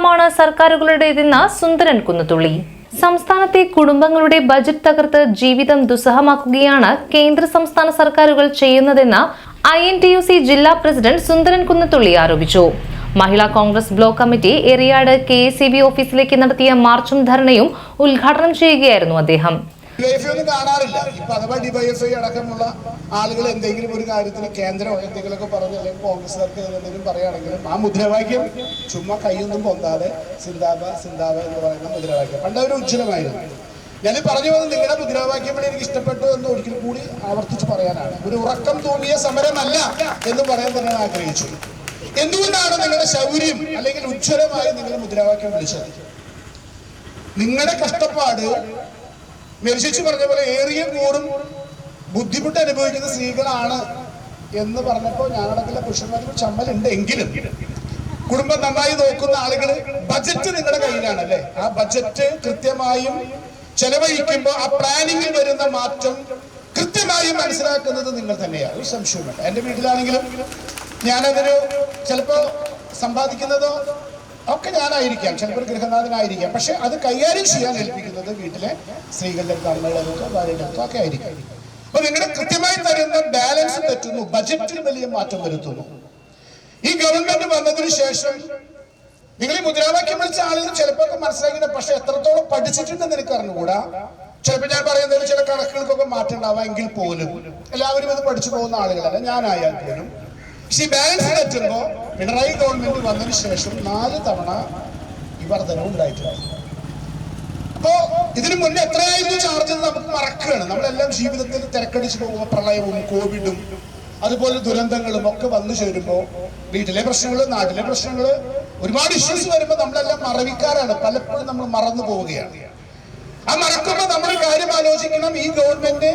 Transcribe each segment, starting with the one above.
നയമാണ് സർക്കാരുകളുടേതെന്ന് സുന്ദരൻ കുന്നത്തുള്ളി. സംസ്ഥാനത്തെ കുടുംബങ്ങളുടെ ബജറ്റ് തകർത്ത് ജീവിതം ദുസ്സഹമാക്കുകയാണ് കേന്ദ്ര സംസ്ഥാന സർക്കാരുകൾ ചെയ്യുന്നതെന്ന് I N T U C ജില്ലാ പ്രസിഡന്റ് സുന്ദരൻ കുന്നത്തുള്ളി ആരോപിച്ചു. Mahila Congress block committee Eriyad K ഓഫീസിലേക്ക് നടത്തിയ മാർച്ചും ധർണയും ഉദ്ഘാടനം ചെയ്യുകയായിരുന്നു അദ്ദേഹം. ഡിവൈഎഫ്ഐ ഒന്നും കാണാറില്ല. ഇപ്പൊ അഥവാ ഡിവൈഎഫ്ഐ അടക്കമുള്ള ആളുകൾ എന്തെങ്കിലും ഒരു കാര്യത്തിന് കേന്ദ്രം എന്തെങ്കിലുമൊക്കെ പറഞ്ഞ് അല്ലെങ്കിൽ കോൺഗ്രസ്സുകാർക്ക് എന്തെങ്കിലും പറയുകയാണെങ്കിലും ആ മുദ്രാവാക്യം ചുമ്മാ കൈയൊന്നും പൊന്താതെ സിന്താബ സിന്താബ എന്ന് പറയുന്ന മുദ്രാവാക്യം. പണ്ട് അവർ ഉജ്ജ്വലമായിരുന്നു. ഞാൻ പറഞ്ഞു വന്നത് നിങ്ങളുടെ മുദ്രാവാക്യം വഴി എനിക്ക് ഇഷ്ടപ്പെട്ടു എന്ന് ഒരിക്കൽ കൂടി ആവർത്തിച്ച് പറയാനാണ്. ഒരു ഉറക്കം തൂങ്ങിയ സമരമല്ല എന്ന് പറയാൻ തന്നെ ആഗ്രഹിച്ചു. എന്തുകൊണ്ടാണ് നിങ്ങളുടെ ശൗര്യം അല്ലെങ്കിൽ ഉജ്ജ്വലമായി നിങ്ങൾ മുദ്രാവാക്യം വിളിച്ചത്? നിങ്ങളുടെ കഷ്ടപ്പാട് മെരിശിച്ച് പറഞ്ഞ പോലെ ഏറിയ കൂറും ബുദ്ധിമുട്ട് അനുഭവിക്കുന്ന സ്ത്രീകളാണ് എന്ന് പറഞ്ഞപ്പോൾ ഞാനടക്കിലെ പുരുഷന്മാർക്ക് ചമ്മലുണ്ട് എങ്കിലും കുടുംബം നന്നായി നോക്കുന്ന ആളുകൾ ബജറ്റ് നിങ്ങളുടെ കയ്യിലാണ് അല്ലേ ആ ബജറ്റ് കൃത്യമായും ചെലവഴിക്കുമ്പോൾ ആ പ്ലാനിങ്ങിൽ വരുന്ന മാറ്റം കൃത്യമായും മനസ്സിലാക്കുന്നത് നിങ്ങൾ തന്നെയാണ്. ഒരു സംശയമുണ്ട് എന്റെ വീട്ടിലാണെങ്കിലും ഞാനതൊരു ചിലപ്പോ സമ്പാദിക്കുന്നതോ ഒക്കെ ഞാനായിരിക്കാം. ചിലപ്പോൾ ഗൃഹനാഥനായിരിക്കാം. പക്ഷെ അത് കൈകാര്യം ചെയ്യാൻ ഏൽപ്പിക്കുന്നത് വീട്ടിലെ സ്ത്രീകളുടെ അടുത്ത് ഭാര്യയുടെ അടുത്തോ ഒക്കെ ആയിരിക്കും. അപ്പൊ നിങ്ങളുടെ കൃത്യമായി തരുന്ന ബാലൻസ് തെറ്റുന്നു. ബജറ്റിൽ വലിയ മാറ്റം വരുത്തുന്നു. ഈ ഗവൺമെന്റ് വന്നതിന് ശേഷം നിങ്ങൾ ഈ മുദ്രാവാക്യം വിളിച്ച ആളുകൾ ചിലപ്പോൾ ഒക്കെ മനസ്സിലാക്കിയിട്ട് പക്ഷെ എത്രത്തോളം പഠിച്ചിട്ടുണ്ടെന്ന് എനിക്ക് അറിഞ്ഞുകൂടാ ചിലപ്പോൾ ഞാൻ പറയുന്നതിൽ ചില കണക്കുകൾക്കൊക്കെ മാറ്റം ഉണ്ടാവാം എങ്കിൽ പോലും. എല്ലാവരും ഇത് പഠിച്ചു പോകുന്ന ആളുകളല്ല. ഞാനായാൽ പോലും. പക്ഷെ ഈ ബാലൻസ് തെറ്റുമ്പോ പിണറായി ഗവൺമെന്റ് വന്നതിന് ശേഷം നാല് തവണ ഈ വർധനവ് ഉണ്ടായിട്ടുണ്ട് അപ്പോ ഇതിനു മുന്നേ എത്രയായിരുന്നു ചാർജ് നമുക്ക് മറക്കുകയാണ്. നമ്മളെല്ലാം ജീവിതത്തിൽ തിരക്കടിച്ചു പോകുമ്പോൾ പ്രളയവും കോവിഡും അതുപോലെ ദുരന്തങ്ങളും ഒക്കെ വന്നു ചേരുമ്പോൾ വീട്ടിലെ പ്രശ്നങ്ങൾ നാട്ടിലെ പ്രശ്നങ്ങൾ ഒരുപാട് ഇഷ്യൂസ് വരുമ്പോൾ നമ്മളെല്ലാം മറവിക്കാരാണ്. പലപ്പോഴും നമ്മൾ മറന്നു പോവുകയാണ്. ആ മറക്കുമ്പോൾ നമ്മൾ കാര്യം ആലോചിക്കണം. ഈ ഗവൺമെന്റ്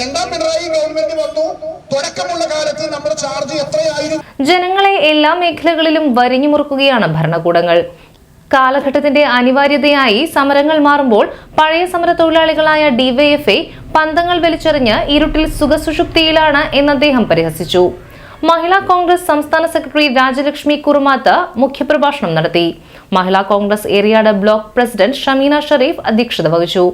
രണ്ടാം പിണറായി ഗവൺമെന്റ് വന്നു. തുടക്കമുള്ള നമ്മുടെ ചാർജ് എത്രയായിരുന്നു? ജനങ്ങളെ എല്ലാ മേഖലകളിലും വരിഞ്ഞു മുറുക്കുകയാണ് ഭരണകൂടങ്ങൾ. കാലഘട്ടത്തിന്റെ അനിവാര്യതയായി സമരങ്ങൾ മാറുമ്പോൾ പഴയ സമര തൊഴിലാളികളായ ഡിവൈഎഫ്ഐ പന്തങ്ങൾ വലിച്ചെറിഞ്ഞ് ഇരുട്ടിൽ സുഖസുഷുപ്തിയിലാണ് എന്ന് അദ്ദേഹം പരിഹസിച്ചു. മഹിളാ കോൺഗ്രസ് സംസ്ഥാന സെക്രട്ടറി രാജലക്ഷ്മി കുറുമാത്ത് മുഖ്യപ്രഭാഷണം നടത്തി. മഹിളാ കോൺഗ്രസ് ഏരിയാട് ബ്ലോക്ക് പ്രസിഡന്റ് ഷമീന ഷെരീഫ് അധ്യക്ഷത വഹിച്ചു.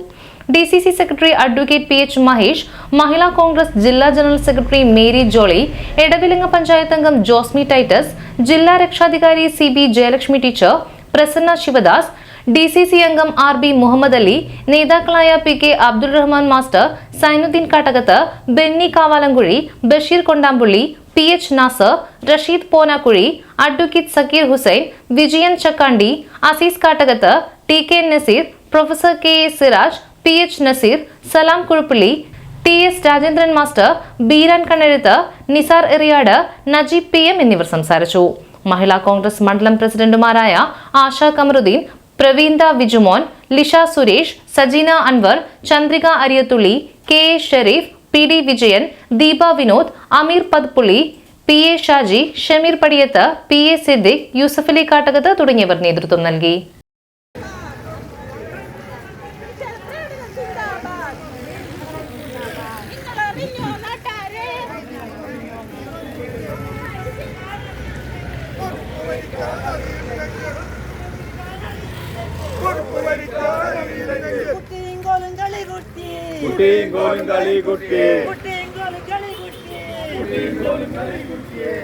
D C C secretary advocate P H Mahesh Mahila Congress ജില്ലാ general secretary Mary Jolly Edavilanga panchayat അംഗം ജോസ്മി ടൈറ്റസ് ജില്ലാ രക്ഷാധികാരി C B Jayalakshmi teacher Prasanna Sivadas D C C അംഗം ആർ ബി മുഹമ്മദ് അലി നേതാക്കളായ P K Abdul Rahman master Sainuddin Kattakath Benny Kavalankuzhi Basheer Kondampully P H Nasar Rasheed Ponakkuzhi advocate Sakeer Hussain Vijayan Chakkandi Azeez Kattakath T K Naseer professor K A Siraj P H Naseer Salam Kuzhuppally T S Rajendran master Beeran Kannezhuth Nisar Eriyad Najeeb P M എന്നിവർ സംസാരിച്ചു. മഹിളാ കോൺഗ്രസ് മണ്ഡലം പ്രസിഡന്റുമാരായ Asha Kamaruddin Praveenda Vijumon Lisha Suresh Sajeena Anwar Chandrika Ariyathully K A Sherif P D Vijayan Deepa Vinod Ameer Padpully P A Shaji Shameer Padiyath P A Siddique Yusufali Kattakath തുടങ്ങിയവർ നേതൃത്വം നൽകി. குட்டிங்கோலும் களி குட்டி. குட்டிங்கோலும் களி குட்டி. குட்டிங்கோலும் களி குட்டியே.